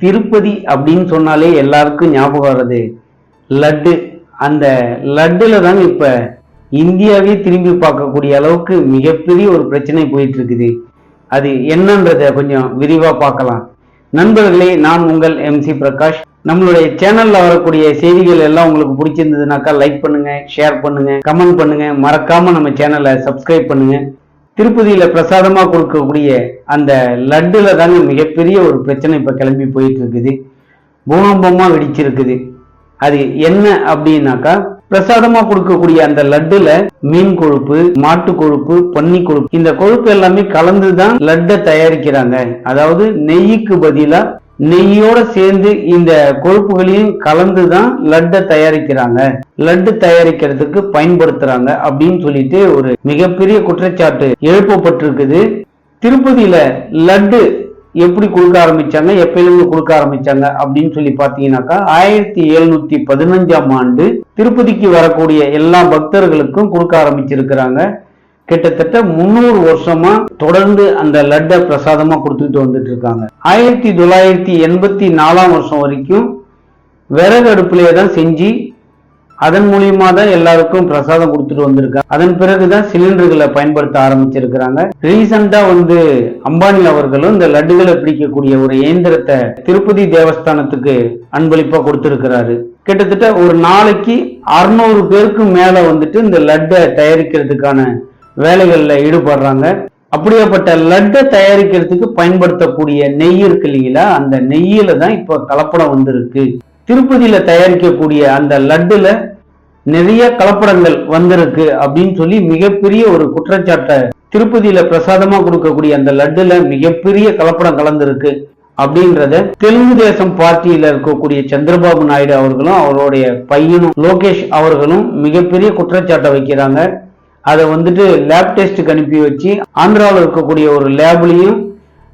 திருப்பதி அப்படின்னு சொன்னாலே எல்லாருக்கும் ஞாபகம் வர்றது லட்டு. அந்த லட்டுல தாங்க இப்ப இந்தியாவே திரும்பி பார்க்கக்கூடிய அளவுக்கு மிகப்பெரிய ஒரு பிரச்சனை போயிட்டு இருக்குது அது என்னன்றத கொஞ்சம் விரிவா பார்க்கலாம். நண்பர்களே நான் உங்கள் எம்சி பிரகாஷ். நம்மளுடைய சேனல்ல வரக்கூடிய செய்திகள் எல்லாம் உங்களுக்கு பிடிச்சிருந்ததுனாக்கா லைக் பண்ணுங்க ஷேர் பண்ணுங்க கமெண்ட் பண்ணுங்க. மறக்காம நம்ம சேனலை சப்ஸ்கிரைப் பண்ணுங்க. திருப்பதியில பிரசாதமா கொடுக்கக்கூடிய அந்த லட்டுல தாங்க மிகப்பெரிய ஒரு பிரச்சனை இப்ப கிளம்பி போயிட்டு இருக்குது பூகம்பமா வெடிச்சிருக்குது. அது என்ன அப்படின்னாக்கா பிரசாதமா கொடுக்கக்கூடிய அந்த லட்டுல மீன் கொழுப்பு மாட்டு கொழுப்பு பன்னி கொழுப்பு இந்த கொழுப்பு எல்லாமே கலந்து தான் லட்டை தயாரிக்கிறாங்க. அதாவது நெய்க்கு பதிலா நெய்யோட சேர்ந்து இந்த கொழுப்புகளையும் கலந்து தான் லட்டை தயாரிக்கிறாங்க. லட்டு தயாரிக்கிறதுக்கு பயன்படுத்துறாங்க அப்படின்னு சொல்லிட்டு ஒரு மிகப்பெரிய குற்றச்சாட்டு எழுப்பப்பட்டிருக்குது. திருப்பதியில லட்டு எப்படி கொடுக்க ஆரம்பிச்சாங்க எப்பயிலிருந்து கொடுக்க ஆரம்பிச்சாங்க அப்படின்னு சொல்லி பாத்தீங்கன்னாக்கா ஆயிரத்தி எழுநூத்தி பதினஞ்சாம் ஆண்டு திருப்பதிக்கு வரக்கூடிய எல்லா பக்தர்களுக்கும் கொடுக்க ஆரம்பிச்சிருக்கிறாங்க. கிட்டத்தட்ட முந்நூறு வருஷமா தொடர்ந்து அந்த லட்டை பிரசாதமா கொடுத்துட்டு வந்துட்டு இருக்காங்க. ஆயிரத்தி தொள்ளாயிரத்தி எண்பத்தி நாலாம் வருஷம் வரைக்கும் விறகு அடுப்புலேயே தான் செஞ்சு அதன் மூலியமா தான் எல்லாருக்கும் பிரசாதம் கொடுத்துட்டு வந்திருக்காங்க. அதன் பிறகுதான் சிலிண்டர்களை பயன்படுத்த ஆரம்பிச்சிருக்கிறாங்க. ரீசெண்டா வந்து அம்பானி அவர்களும் இந்த லட்டுகளை பிடிக்கக்கூடிய ஒரு இயந்திரத்தை திருப்பதி தேவஸ்தானத்துக்கு அன்பளிப்பா கொடுத்திருக்கிறாரு. கிட்டத்தட்ட ஒரு நாளைக்கு அறுநூறு பேருக்கு மேல வந்துட்டு இந்த லட்டை தயாரிக்கிறதுக்கான வேலைகளில் ஈடுபடுறாங்க. அப்படியாப்பட்ட லட்டை தயாரிக்கிறதுக்கு பயன்படுத்தக்கூடிய நெய் இருக்கு இல்லைங்களா? அந்த நெய்யில தான் இப்போ கலப்படம் வந்திருக்கு. திருப்பதியில தயாரிக்கக்கூடிய அந்த லட்டுல நிறைய கலப்படங்கள் வந்திருக்கு அப்படின்னு சொல்லி மிகப்பெரிய ஒரு குற்றச்சாட்டை திருப்பதியில பிரசாதமா கொடுக்கக்கூடிய அந்த லட்டுல மிகப்பெரிய கலப்படம் கலந்திருக்கு அப்படின்றத தெலுங்கு தேசம் பார்ட்டியில இருக்கக்கூடிய சந்திரபாபு நாயுடு அவர்களும் அவருடைய பையனும் லோகேஷ் அவர்களும் மிகப்பெரிய குற்றச்சாட்டை வைக்கிறாங்க. அதை வந்துட்டு லேப் டெஸ்ட்டுக்கு அனுப்பி வச்சு ஆந்திராவில் இருக்கக்கூடிய ஒரு லேப்லையும்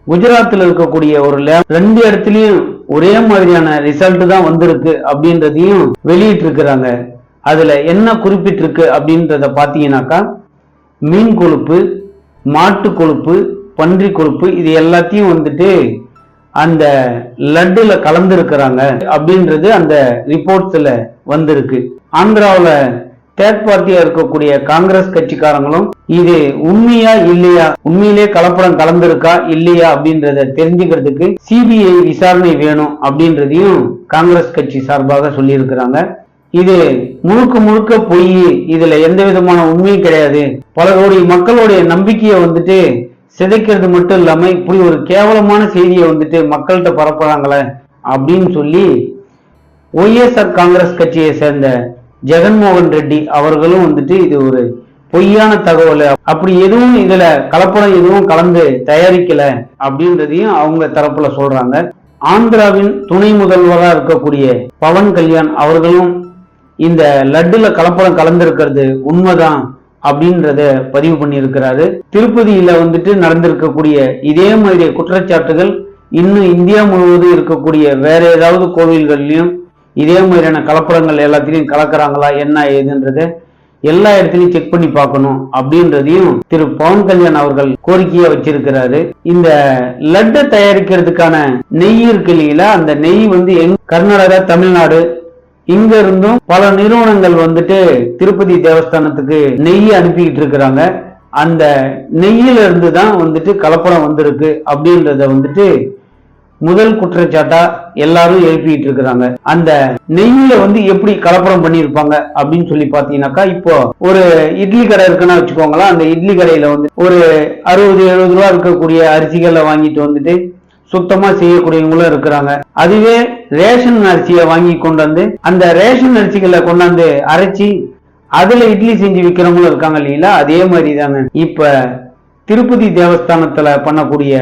குஜராத்தில் இருக்கக்கூடிய ஒரு லேப் ரெண்டு இடத்துலையும் ஒரே மாதிரியான ரிசல்ட் தான் வந்திருக்கு அப்படின்றதையும் வெளியிட்டு இருக்கிறாங்க அதுல என்ன குறிப்பிட்டிருக்கு அப்படின்றத பார்த்தீங்கன்னாக்கா மீன் கொழுப்பு மாட்டு கொழுப்பு பன்றி கொழுப்பு இது எல்லாத்தையும் வந்துட்டு அந்த லட்டுல கலந்துருக்கிறாங்க அப்படின்றது அந்த ரிப்போர்ட்ஸ்ல வந்திருக்கு. ஆந்திராவில் தேர்ட் பார்ட்டியா இருக்கக்கூடிய காங்கிரஸ் கட்சிக்காரங்களும் இது உண்மையா இல்லையா? உண்மையிலே கலப்படம் கலந்திருக்கா இல்லையா அப்படின்றத தெரிஞ்சுக்கிறதுக்கு சிபிஐ விசாரணை வேணும் அப்படின்றதையும் காங்கிரஸ் கட்சி சார்பாக சொல்லியிருக்கிறாங்க. இது முழுக்க முழுக்க பொய். இதுல எந்த விதமான உண்மையும் கிடையாது. பல கோடி மக்களுடைய நம்பிக்கையை வந்துட்டு சிதைக்கிறது மட்டும் இல்லாம இப்படி ஒரு கேவலமான செய்தியை வந்துட்டு மக்கள்கிட்ட பரப்புறாங்களே அப்படின்னு சொல்லி ஒய்எஸ்ஆர் காங்கிரஸ் கட்சியை சேர்ந்த ஜெகன்மோகன் ரெட்டி அவர்களும் வந்துட்டு இது ஒரு பொய்யான தகவல். அப்படி எதுவும் இதுல கலப்படம் எதுவும் கலந்து தயாரிக்கல அப்படின்றதையும் அவங்க தரப்புல சொல்றாங்க. ஆந்திராவின் துணை முதல்வராக இருக்கக்கூடிய பவன் கல்யாண் அவர்களும் இந்த லட்டுல கலப்படம் கலந்திருக்கிறது உண்மைதான் அப்படின்றத பதிவு பண்ணியிருக்கிறாரு. திருப்பதியில வந்துட்டு நடந்திருக்கக்கூடிய இதே மாதிரி குற்றச்சாட்டுகள் இன்னும் இந்தியா முழுவதும் இருக்கக்கூடிய வேற ஏதாவது கோவில்கள்லயும் இதே மாதிரியான கலப்படங்கள் எல்லாத்திலையும் கலக்கிறாங்களா என்ன ஏதுன்றத எல்லா இடத்துலையும் செக் பண்ணி பார்க்கணும் அப்படின்றதையும் திரு பவன் கல்யாண் அவர்கள் கோரிக்கையா வச்சிருக்கிறாரு. இந்த லட்டை தயாரிக்கிறதுக்கான நெய் இருக்கு இல்லைங்களா அந்த நெய் வந்து எங் கர்நாடகா தமிழ்நாடு இங்க இருந்தும் பல நிறுவனங்கள் வந்துட்டு திருப்பதி தேவஸ்தானத்துக்கு நெய் அனுப்பிக்கிட்டு இருக்கிறாங்க. அந்த நெய்யில இருந்து தான் வந்துட்டு கலப்படம் வந்திருக்கு அப்படின்றத வந்துட்டு முதல் குற்றச்சாட்டா எல்லாரும் எழுப்பிட்டு இருக்கிறாங்க. அந்த நெய்யில வந்து எப்படி கலப்படம் பண்ணியிருப்பாங்க அப்படின்னு சொல்லி பாத்தீங்கன்னாக்கா இப்போ ஒரு இட்லி கடை இருக்குன்னா வச்சுக்கோங்களேன் அந்த இட்லி கடையில வந்து ஒரு அறுபது எழுபது ரூபா இருக்கக்கூடிய அரிசிகளை வாங்கிட்டு வந்துட்டு சுத்தமா செய்யக்கூடியவங்களும் இருக்கிறாங்க. அதுவே ரேஷன் அரிசியை வாங்கி கொண்டு வந்து அந்த ரேஷன் அரிசிகளை கொண்டாந்து அரைச்சி அதுல இட்லி செஞ்சு விற்கிறவங்களும் இருக்காங்க இல்லைங்களா? அதே மாதிரி தாங்க இப்ப திருப்பதி தேவஸ்தானத்துல பண்ணக்கூடிய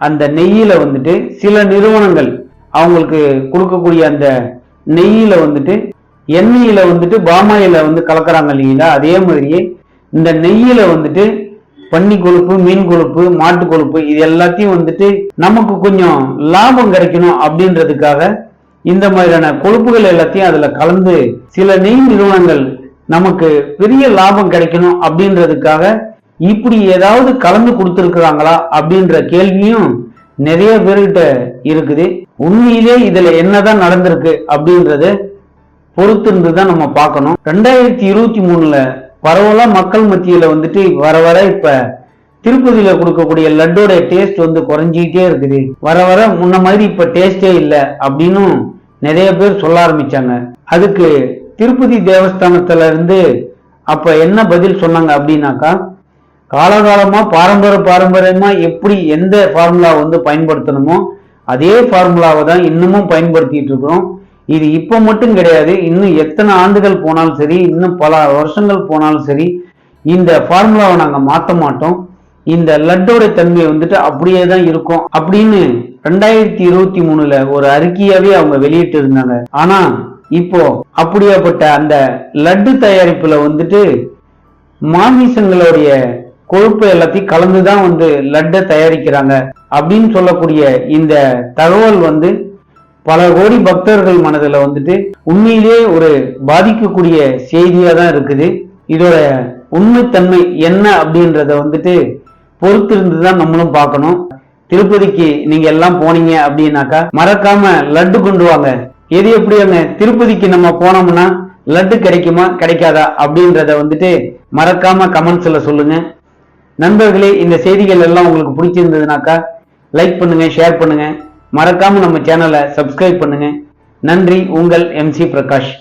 அந்த நெய்யில் வந்துட்டு சில நிறுவனங்கள் அவங்களுக்கு கொடுக்கக்கூடிய அந்த நெய்யில் வந்துட்டு எண்ணெயில் வந்துட்டு பாமாயில வந்து கலக்கிறாங்க இல்லைங்களா? அதே மாதிரியே இந்த நெய்யில் வந்துட்டு பன்னி கொழுப்பு மீன் கொழுப்பு மாட்டு கொழுப்பு இது எல்லாத்தையும் வந்துட்டு நமக்கு கொஞ்சம் லாபம் கிடைக்கணும் அப்படின்றதுக்காக இந்த மாதிரியான கொழுப்புகள் எல்லாத்தையும் அதில் கலந்து சில நெய் நிறுவனங்கள் நமக்கு பெரிய லாபம் கிடைக்கணும் அப்படின்றதுக்காக இப்படி ஏதாவது கலந்து கொடுத்துருக்குறாங்களா அப்படின்ற கேள்வியும் நிறைய பேர்கிட்ட இருக்குது. உண்மையிலே இதுல என்னதான் நடந்திருக்கு அப்படின்றது பொறுத்திருந்து தான் நம்ம பார்க்கணும். ரெண்டாயிரத்தி இருபத்தி மூணுல பரவலா மக்கள் மத்தியில வந்துட்டு வர வர இப்ப திருப்பதியில கொடுக்கக்கூடிய லட்டோட டேஸ்ட் வந்து குறைஞ்சிக்கிட்டே இருக்குது. வர வர முன்ன மாதிரி இப்ப டேஸ்டே இல்லை அப்படின்னும் நிறைய பேர் சொல்ல ஆரம்பிச்சாங்க. அதுக்கு திருப்பதி தேவஸ்தானத்துல இருந்து அப்ப என்ன பதில் சொன்னாங்க அப்படின்னாக்கா காலகாலமாக பாரம்பரிய பாரம்பரியமாக எப்படி எந்த ஃபார்முலா வந்து பயன்படுத்தணுமோ அதே ஃபார்முலாவை தான் இன்னமும் பயன்படுத்திட்டு இருக்கிறோம். இது இப்போ மட்டும் கிடையாது. இன்னும் எத்தனை ஆண்டுகள் போனாலும் சரி இன்னும் பல வருஷங்கள் போனாலும் சரி இந்த ஃபார்முலாவை நாங்கள் மாற்ற மாட்டோம். இந்த லட்டோட தன்மை வந்துட்டு அப்படியே தான் இருக்கும் அப்படின்னு ரெண்டாயிரத்தி இருபத்தி மூணுல ஒரு அறிக்கையாவே அவங்க வெளியிட்டு இருந்தாங்க. ஆனா இப்போ அப்படியாப்பட்ட அந்த லட்டு தயாரிப்புல வந்துட்டு மாமிசங்களுடைய கொழுப்பு எல்லாத்தையும் கலந்துதான் வந்து லட்டை தயாரிக்கிறாங்க அப்படின்னு சொல்லக்கூடிய இந்த தகவல் வந்து பல கோடி பக்தர்கள் மனதுல வந்துட்டு உண்மையிலேயே ஒரு பாதிக்கக்கூடிய செய்தியாக தான் இருக்குது. இதோட உண்மைத்தன்மை என்ன அப்படின்றத வந்துட்டு பொறுத்திருந்து தான் நம்மளும் பார்க்கணும். திருப்பதிக்கு நீங்க எல்லாம் போனீங்க அப்படின்னாக்கா மறக்காம லட்டு கொண்டு வாங்க. எது எப்படி அங்க திருப்பதிக்கு நம்ம போனோம்னா லட்டு கிடைக்குமா? கிடைக்காதா அப்படின்றத வந்துட்டு மறக்காம கமெண்ட்ஸ்ல சொல்லுங்க. நண்பர்களே இந்த செய்திகள் எல்லாம் உங்களுக்கு பிடிச்சிருந்ததுனாக்கா லைக் பண்ணுங்க ஷேர் பண்ணுங்க. மறக்காம நம்ம சேனலை சப்ஸ்கிரைப் பண்ணுங்க. நன்றி உங்கள் எம்சி பிரகாஷ்.